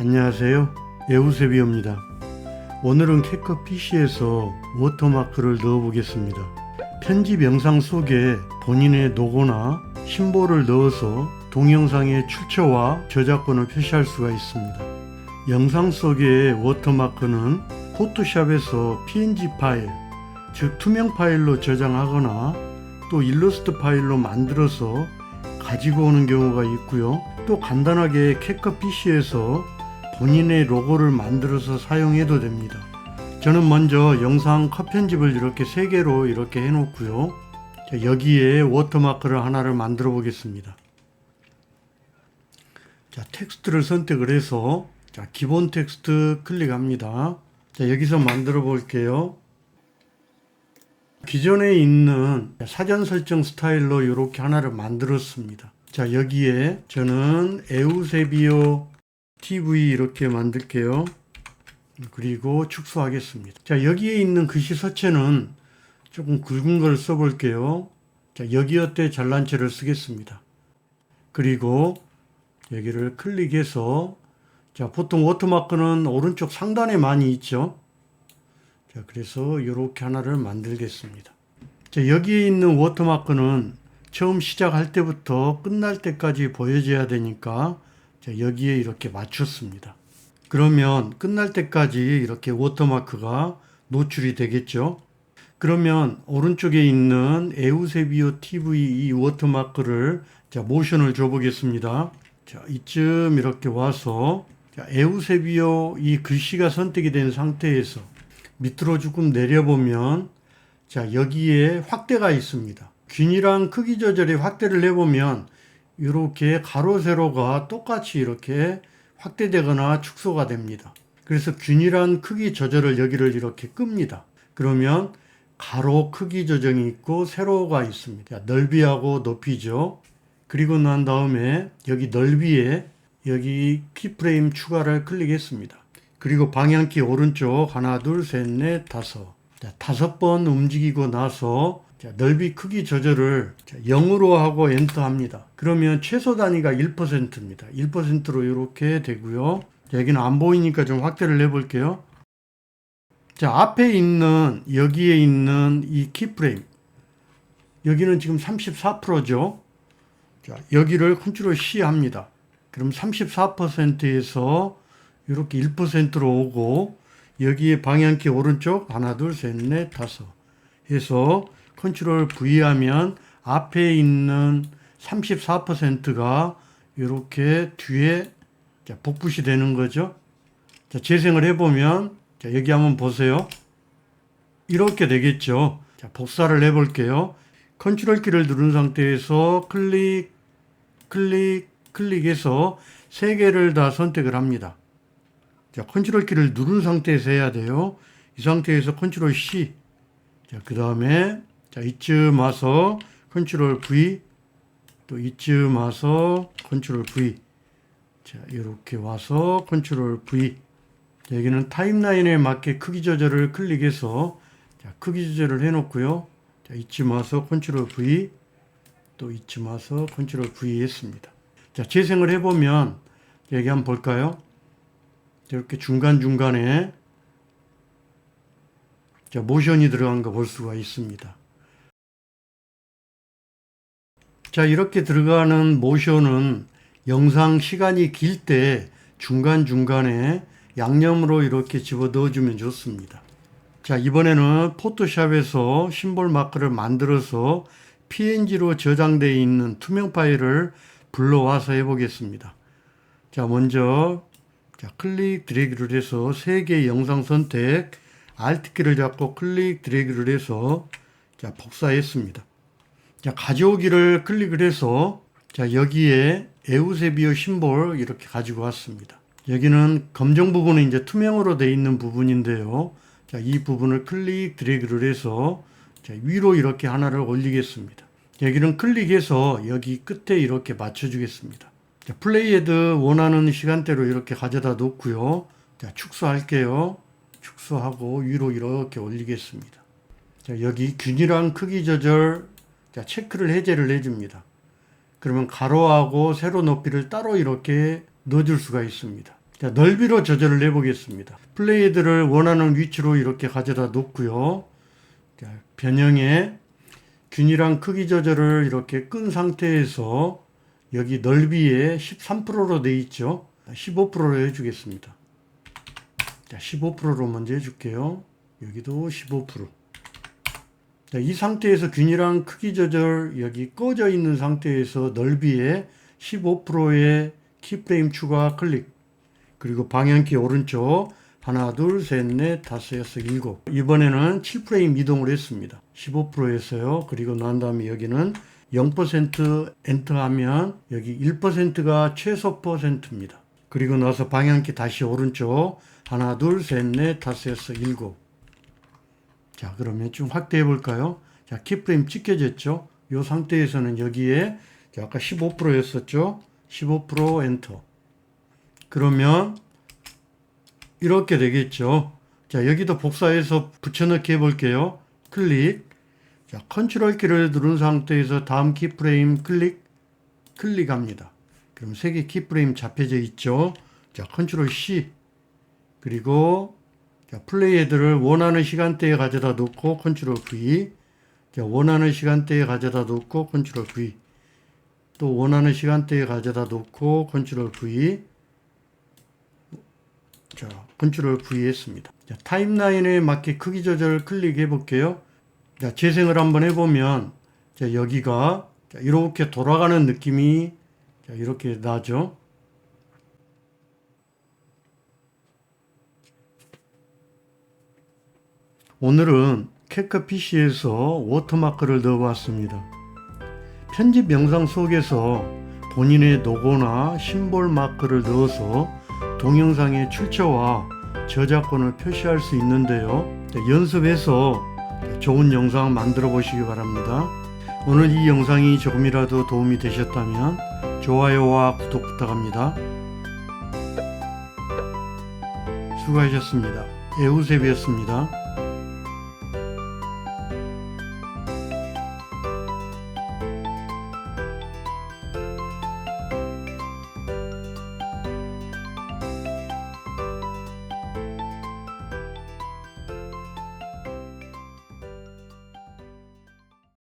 안녕하세요. 에우세비입니다. 오늘은 캐커 PC에서 워터마크를 넣어보겠습니다. 편집 영상 속에 본인의 로고나 심볼을 넣어서 동영상의 출처와 저작권을 표시할 수가 있습니다. 영상 속의 워터마크는 포토샵에서 PNG 파일, 즉 투명 파일로 저장하거나 또 일러스트 파일로 만들어서 가지고 오는 경우가 있고요. 또 간단하게 캐커 PC에서 본인의 로고를 만들어서 사용해도 됩니다. 저는 먼저 영상 컷 편집을 이렇게 세 개로 이렇게 해놓고요. 자, 여기에 워터마크를 하나를 만들어 보겠습니다. 자, 텍스트를 선택을 해서 자, 기본 텍스트 클릭합니다. 자, 여기서 만들어 볼게요. 기존에 있는 사전 설정 스타일로 이렇게 하나를 만들었습니다. 자, 여기에 저는 에우세비오 TV 이렇게 만들게요. 그리고 축소하겠습니다. 자, 여기에 있는 글씨 서체는 조금 굵은 걸 써볼게요. 자, 여기어 때 잘난 체를 쓰겠습니다. 그리고 여기를 클릭해서 자, 보통 워터마크는 오른쪽 상단에 많이 있죠. 자, 그래서 이렇게 하나를 만들겠습니다. 자, 여기에 있는 워터마크는 처음 시작할 때부터 끝날 때까지 보여줘야 되니까 자, 여기에 이렇게 맞췄습니다. 그러면 끝날 때까지 이렇게 워터마크가 노출이 되겠죠. 그러면 오른쪽에 있는 에우세비오 TV 이 워터마크를 자, 모션을 줘 보겠습니다. 자, 이쯤 이렇게 와서 자, 에우세비오 이 글씨가 선택이 된 상태에서 밑으로 조금 내려보면 자, 여기에 확대가 있습니다. 균이랑 크기 조절에 확대를 해보면 이렇게 가로 세로가 똑같이 이렇게 확대되거나 축소가 됩니다. 그래서 균일한 크기 조절을 여기를 이렇게 끕니다. 그러면 가로 크기 조정이 있고 세로가 있습니다. 넓이하고 높이죠. 그리고 난 다음에 여기 넓이에 여기 키프레임 추가를 클릭했습니다. 그리고 방향키 오른쪽 하나 둘 셋 넷 다섯 자, 다섯 번 움직이고 나서 자, 넓이 크기 조절을 자, 0으로 하고 엔터 합니다. 그러면 최소 단위가 1%입니다. 1%로 이렇게 되고요. 자, 여기는 안 보이니까 좀 확대를 해 볼게요. 자, 앞에 있는 여기에 있는 이 키프레임 여기는 지금 34%죠. 자, 여기를 컨트롤 C 합니다. 그럼 34%에서 이렇게 1%로 오고 여기에 방향키 오른쪽 하나 둘 셋 넷 다섯 해서 컨트롤 V 하면 앞에 있는 34%가 이렇게 뒤에 복붙이 되는 거죠. 자, 재생을 해보면 자, 여기 한번 보세요. 이렇게 되겠죠. 자, 복사를 해볼게요. 컨트롤 키를 누른 상태에서 클릭, 클릭, 클릭해서 세 개를 다 선택을 합니다. 자, 컨트롤 키를 누른 상태에서 해야 돼요. 이 상태에서 컨트롤 C. 자, 그 다음에 자, 이쯤 와서 컨트롤 V 또 이쯤 와서 컨트롤 V 자, 이렇게 와서 컨트롤 V 자, 여기는 타임라인에 맞게 크기 조절을 클릭해서 자, 크기 조절을 해 놓고요. 자, 이쯤 와서 컨트롤 V 또 이쯤 와서 컨트롤 V 했습니다. 자, 재생을 해 보면 여기 한번 볼까요? 이렇게 중간중간에 자, 모션이 들어간 거 볼 수가 있습니다. 자, 이렇게 들어가는 모션은 영상 시간이 길 때 중간중간에 양념으로 이렇게 집어 넣어주면 좋습니다. 자, 이번에는 포토샵에서 심볼 마크를 만들어서 PNG로 저장되어 있는 투명 파일을 불러와서 해보겠습니다. 자, 먼저 자, 클릭 드래그를 해서 세 개의 영상 선택, Alt키를 잡고 클릭 드래그를 해서 자, 복사했습니다. 자, 가져오기를 클릭을 해서 자, 여기에 에우세비오 심볼 이렇게 가지고 왔습니다. 여기는 검정 부분은 이제 투명으로 되어 있는 부분인데요. 자, 이 부분을 클릭 드래그를 해서 자, 위로 이렇게 하나를 올리겠습니다. 여기는 클릭해서 여기 끝에 이렇게 맞춰주겠습니다. 자, 플레이헤드 원하는 시간대로 이렇게 가져다 놓고요. 자, 축소할게요. 축소하고 위로 이렇게 올리겠습니다. 자, 여기 균일한 크기 조절 자, 체크를 해제를 해줍니다. 그러면 가로하고 세로 높이를 따로 이렇게 넣어줄 수가 있습니다. 자, 넓이로 조절을 해보겠습니다. 플레이드를 원하는 위치로 이렇게 가져다 놓고요. 자, 변형에 균일한 크기 조절을 이렇게 끈 상태에서 여기 넓이에 13%로 돼 있죠. 15%로 해주겠습니다. 자, 15%로 먼저 해줄게요. 여기도 15%. 자, 이 상태에서 균일한 크기 조절 여기 꺼져 있는 상태에서 넓이에 15%의 키프레임 추가 클릭 그리고 방향키 오른쪽 하나 둘 셋 넷 다섯 여섯 일곱. 이번에는 7프레임 이동을 했습니다. 15%였어요. 그리고 난 다음에 여기는 0% 엔터하면 여기 1%가 최소 퍼센트입니다. 그리고 나서 방향키 다시 오른쪽 하나 둘 셋 넷 다섯 여섯 일곱 자 그러면 좀 확대해 볼까요 자 키프레임 찍혀졌죠 이 상태에서는 여기에 자, 아까 15%였었죠 15% 엔터 그러면 이렇게 되겠죠. 자, 여기도 복사해서 붙여넣기 해볼게요. 클릭. 자, 컨트롤 키를 누른 상태에서 다음 키프레임 클릭, 클릭합니다. 그럼 세 개 키프레임 잡혀져 있죠. 자, 컨트롤 C. 그리고 자, 플레이 헤드를 원하는 시간대에 가져다 놓고 컨트롤 V. 자, 원하는 시간대에 가져다 놓고 컨트롤 V. 또 원하는 시간대에 가져다 놓고 컨트롤 V. 자, 컨트롤 V 했습니다. 자, 타임라인에 맞게 크기 조절 클릭해 볼게요. 자, 재생을 한번 해보면, 자, 여기가 자, 이렇게 돌아가는 느낌이 자, 이렇게 나죠. 오늘은 캐커 PC에서 워터마크를 넣어봤습니다. 편집 영상 속에서 본인의 로고나 심볼 마크를 넣어서 동영상의 출처와 저작권을 표시할 수 있는데요. 연습해서 좋은 영상 만들어 보시기 바랍니다. 오늘 이 영상이 조금이라도 도움이 되셨다면 좋아요와 구독 부탁합니다. 수고하셨습니다. 에우셉이었습니다.